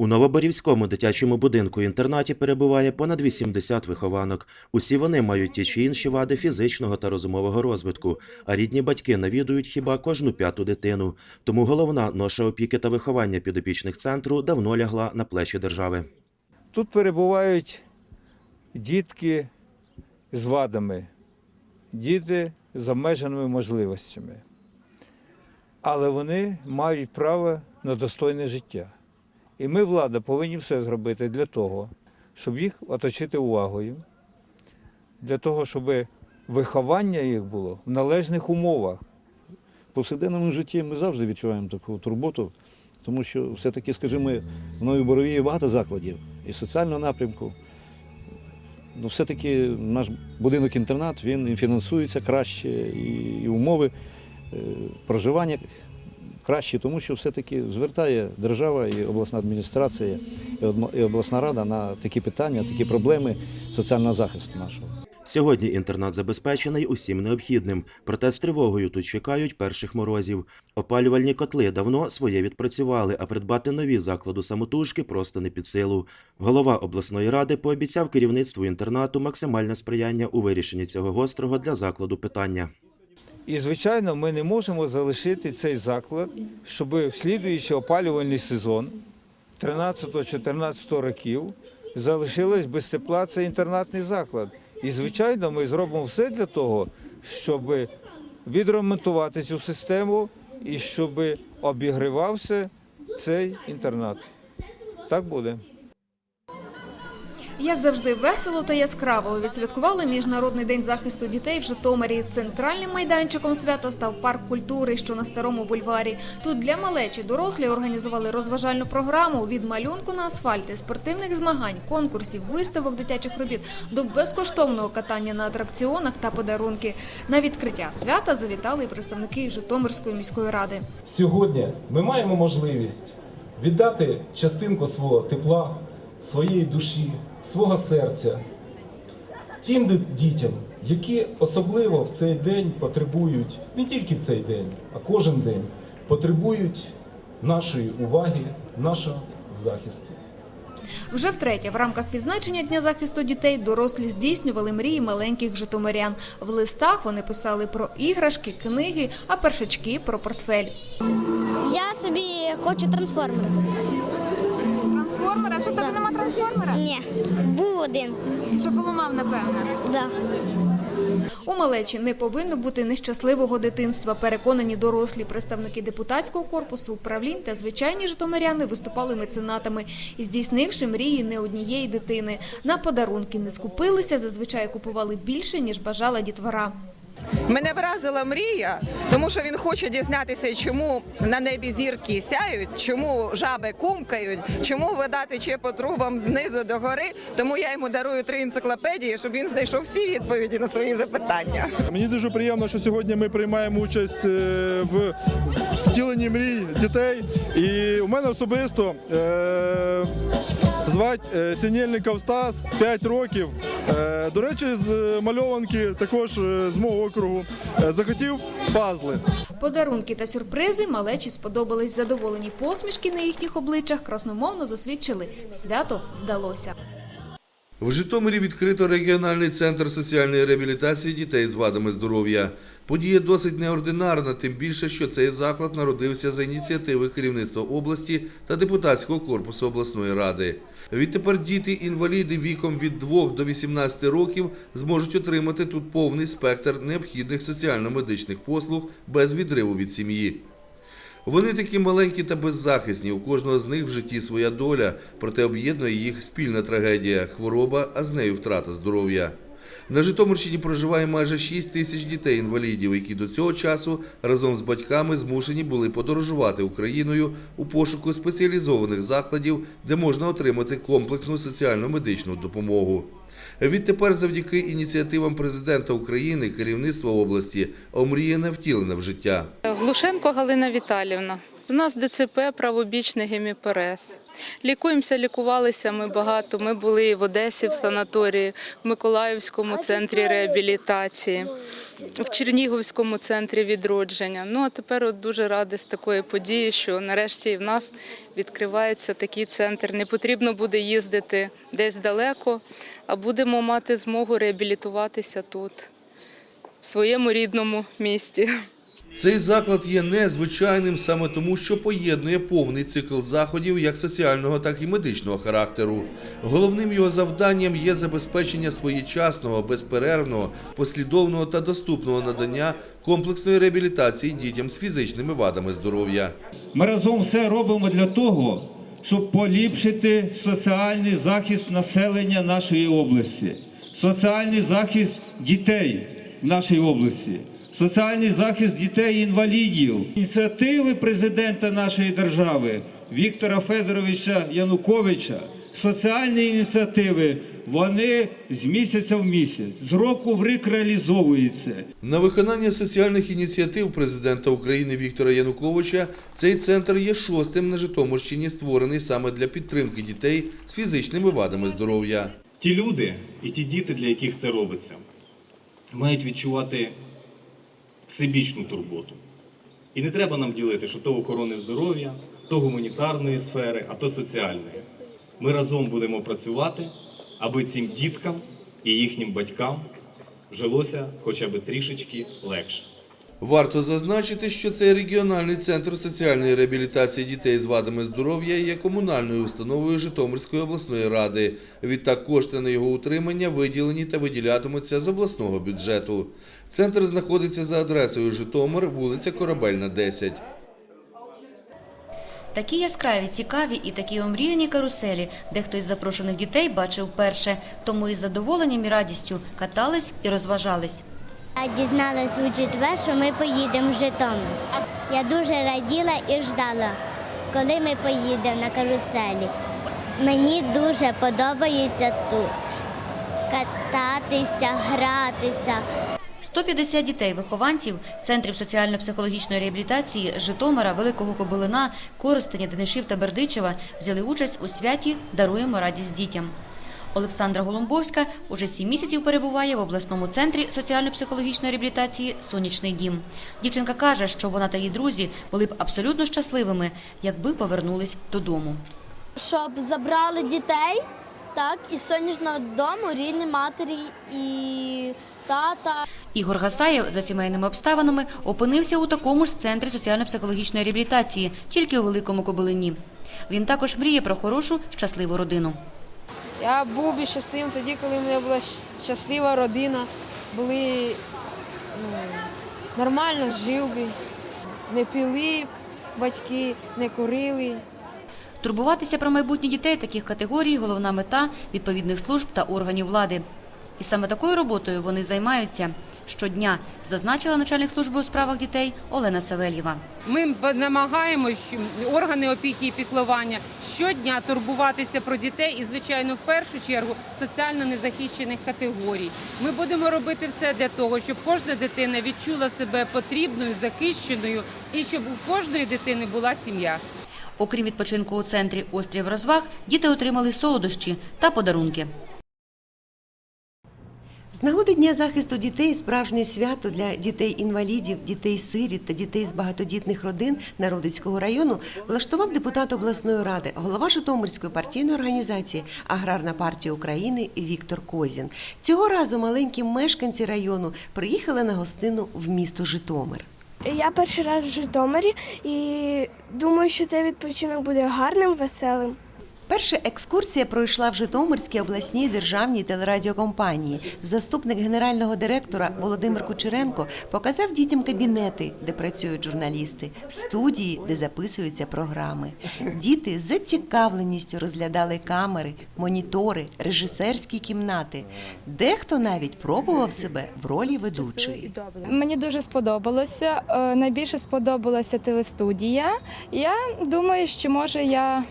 У Новоборівському дитячому будинку інтернаті перебуває понад 80 вихованок. Усі вони мають ті чи інші вади фізичного та розумового розвитку, а рідні батьки навідують хіба кожну п'яту дитину. Тому головна ноша опіки та виховання підопічних центру давно лягла на плечі держави. Тут перебувають дітки з вадами, діти з обмеженими можливостями. Але вони мають право на достойне життя. І ми, влада, повинні все зробити для того, щоб їх оточити увагою, для того, щоб виховання їх було в належних умовах. В повсякденному житті ми завжди відчуваємо таку турботу, тому що все-таки, скажімо, в Новій Борові є багато закладів і соціального напрямку. Ну, все-таки наш будинок-інтернат він фінансується краще, і, умови е, проживання кращі, тому що все-таки звертає держава і обласна адміністрація, і обласна рада на такі питання, такі проблеми соціального захисту нашого. Сьогодні інтернат забезпечений усім необхідним, проте з тривогою тут чекають перших морозів. Опалювальні котли давно своє відпрацювали, а придбати нові закладу самотужки просто не під силу. Голова обласної ради пообіцяв керівництву інтернату максимальне сприяння у вирішенні цього гострого для закладу питання. І, звичайно, ми не можемо залишити цей заклад, щоб в слідуючий опалювальний сезон 13-14 років залишилось без тепла цей інтернатний заклад. І, звичайно, ми зробимо все для того, щоб відремонтувати цю систему і щоб обігрівався цей інтернат. Так буде. Як завжди, весело та яскраво відсвяткували Міжнародний день захисту дітей в Житомирі. Центральним майданчиком свято став парк культури, що на старому бульварі. Тут для малечі дорослі організували розважальну програму від малюнку на асфальті, спортивних змагань, конкурсів, виставок дитячих робіт до безкоштовного катання на атракціонах та подарунки. На відкриття свята завітали і представники Житомирської міської ради. Сьогодні ми маємо можливість віддати частинку свого тепла, своєї душі, свого серця тим дітям, які особливо в цей день потребують, не тільки в цей день, а кожен день потребують нашої уваги, нашого захисту. Вже втретє в рамках відзначення Дня захисту дітей дорослі здійснювали мрії маленьких житомирян. В листах вони писали про іграшки, книги, а першачки про портфель. Я собі хочу трансформер. Трансформера? Що в тебе нема трансформера? Ні, був один. Що поламав, напевно. Да. У малечі не повинно бути нещасливого дитинства. Переконані дорослі представники депутатського корпусу, управлінь та звичайні житомиряни виступали меценатами, здійснивши мрії не однієї дитини. На подарунки не скупилися, зазвичай купували більше ніж бажала дітвора. Мене вразила мрія, тому що він хоче дізнатися, чому на небі зірки сяють, чому жаби кумкають, чому вода тече по трубам знизу до гори. Тому я йому дарую три енциклопедії, щоб він знайшов всі відповіді на свої запитання. Мені дуже приємно, що сьогодні ми приймаємо участь е, в втіленні мрій дітей. І у мене особисто е, звать е, Сінєльников Стас 5 років. Е, до речі, з мальованки також е, з мого округу е, захотів пазли. Подарунки та сюрпризи малечі сподобались. Задоволені посмішки на їхніх обличчях красномовно засвідчили – свято вдалося. В Житомирі відкрито регіональний центр соціальної реабілітації дітей з вадами здоров'я. Подія досить неординарна, тим більше, що цей заклад народився за ініціативи керівництва області та депутатського корпусу обласної ради. Відтепер діти-інваліди віком від 2 до 18 років зможуть отримати тут повний спектр необхідних соціально-медичних послуг без відриву від сім'ї. Вони такі маленькі та беззахисні. У кожного з них в житті своя доля, проте об'єднує їх спільна трагедія хвороба, а з нею втрата здоров'я. На Житомирщині проживає майже 6 тисяч дітей-інвалідів, які до цього часу разом з батьками змушені були подорожувати Україною у пошуку спеціалізованих закладів, де можна отримати комплексну соціально-медичну допомогу. Відтепер, завдяки ініціативам президента України, керівництва області омріяне втілене в життя. Глушенко Галина Віталівна. У нас ДЦП, правобічний геміпарез. Лікуємося, лікувалися ми багато. Ми були і в Одесі в санаторії, в Миколаївському центрі реабілітації, в Чернігівському центрі відродження. Ну а тепер от дуже раді з такої події, що нарешті і в нас відкривається такий центр. Не потрібно буде їздити десь далеко, а будемо мати змогу реабілітуватися тут, в своєму рідному місті. Цей заклад є незвичайним саме тому, що поєднує повний цикл заходів як соціального, так і медичного характеру. Головним його завданням є забезпечення своєчасного, безперервного, послідовного та доступного надання комплексної реабілітації дітям з фізичними вадами здоров'я. Ми разом все робимо для того, щоб поліпшити соціальний захист населення нашої області, соціальний захист дітей в нашій області, соціальний захист дітей-інвалідів. Ініціативи президента нашої держави Віктора Федоровича Януковича, соціальні ініціативи, вони з місяця в місяць, з року в рік реалізовуються. На виконання соціальних ініціатив президента України Віктора Януковича цей центр є шостим на Житомирщині, створений саме для підтримки дітей з фізичними вадами здоров'я. Ті люди і ті діти, для яких це робиться, мають відчувати всебічну турботу. І не треба нам ділити, що то охорони здоров'я, то гуманітарної сфери, а то соціальної. Ми разом будемо працювати, аби цим діткам і їхнім батькам жилося хоча б трішечки легше. Варто зазначити, що цей регіональний центр соціальної реабілітації дітей з вадами здоров'я є комунальною установою Житомирської обласної ради. Відтак кошти на його утримання виділені та виділятимуться з обласного бюджету. Центр знаходиться за адресою Житомир, вулиця Корабельна, 10. Такі яскраві, цікаві і такі омріяні каруселі, дехто із запрошених дітей бачив вперше, тому із задоволенням і радістю катались і розважались. Дізналась у четвер, що ми поїдемо в Житомир. Я дуже раділа і ждала, коли ми поїдемо на каруселі. Мені дуже подобається тут кататися, гратися. 150 дітей-вихованців центрів соціально-психологічної реабілітації Житомира, Великого Кобилина, Коростеня, Денишів та Бердичева взяли участь у святі «Даруємо радість дітям». Олександра Голумбовська уже сім місяців перебуває в обласному центрі соціально-психологічної реабілітації «Сонячний дім». Дівчинка каже, що вона та її друзі були б абсолютно щасливими, якби повернулись додому. Щоб забрали дітей, так, із сонячного дому, рідні матері і тата. Ігор Гасаєв за сімейними обставинами опинився у такому ж центрі соціально-психологічної реабілітації, тільки у Великому Кобилині. Він також мріє про хорошу, щасливу родину. Я був би щасливим тоді, коли в мене була щаслива родина, були ну, нормально жив би, не пили батьки, не курили. Турбуватися про майбутнє дітей таких категорій – головна мета відповідних служб та органів влади. І саме такою роботою вони займаються щодня, зазначила начальник служби у справах дітей Олена Савельєва. Ми намагаємось органи опіки і піклування щодня турбуватися про дітей і, звичайно, в першу чергу соціально незахищених категорій. Ми будемо робити все для того, щоб кожна дитина відчула себе потрібною, захищеною і щоб у кожної дитини була сім'я. Окрім відпочинку у центрі «Острів розваг», діти отримали солодощі та подарунки. З нагоди Дня захисту дітей справжнє свято для дітей-інвалідів, дітей-сиріт та дітей з багатодітних родин Народицького району влаштував депутат обласної ради, голова Житомирської партійної організації Аграрна партія України Віктор Козін. Цього разу маленькі мешканці району приїхали на гостину в місто Житомир. Я перший раз в Житомирі і думаю, що цей відпочинок буде гарним, веселим. Перша екскурсія пройшла в Житомирській обласній державній телерадіокомпанії. Заступник генерального директора Володимир Кучеренко показав дітям кабінети, де працюють журналісти, студії, де записуються програми. Діти з зацікавленістю розглядали камери, монітори, режисерські кімнати. Дехто навіть пробував себе в ролі ведучої. Мені дуже сподобалося. Е, Найбільше сподобалася телестудія. Я думаю, що може я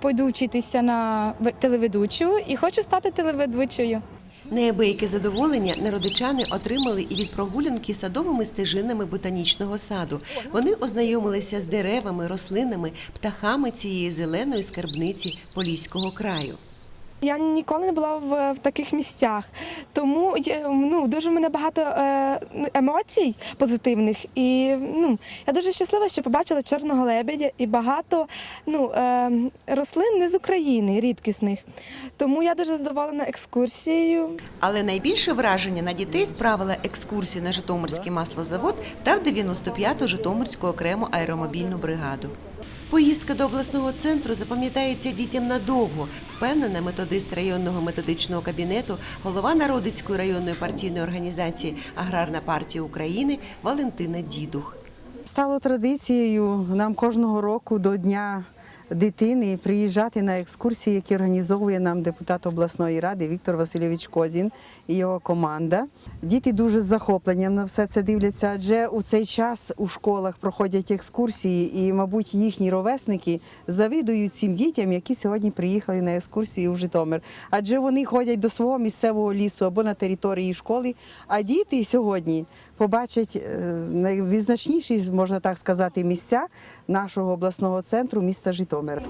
пойду вчитися на ве- телеведучу і хочу стати телеведучою. Неабияке задоволення народичани отримали і від прогулянки садовими стежинами ботанічного саду. Вони ознайомилися з деревами, рослинами, птахами цієї зеленої скарбниці Поліського краю. Я ніколи не була в, в таких місцях, тому є, ну, дуже в мене багато е, ну, емоцій позитивних. І ну, я дуже щаслива, що побачила чорного лебедя і багато ну, е, рослин не з України, рідкісних. Тому я дуже задоволена екскурсією. Але найбільше враження на дітей справила екскурсія на Житомирський маслозавод та в 95-ту Житомирську окрему аеромобільну бригаду. Поїздка до обласного центру запам'ятається дітям надовго, впевнена методист районного методичного кабінету, голова Народицької районної партійної організації Аграрна партія України Валентина Дідух. Стало традицією нам кожного року до Дня дитини приїжджати на екскурсії, які організовує нам депутат обласної ради Віктор Васильович Козін і його команда. Діти дуже з захопленням на все це дивляться, адже у цей час у школах проходять екскурсії, і, мабуть, їхні ровесники завидують цим дітям, які сьогодні приїхали на екскурсії у Житомир. Адже вони ходять до свого місцевого лісу або на території школи. А діти сьогодні побачать е, найвизначніші, можна так сказати, місця нашого обласного центру міста Homer.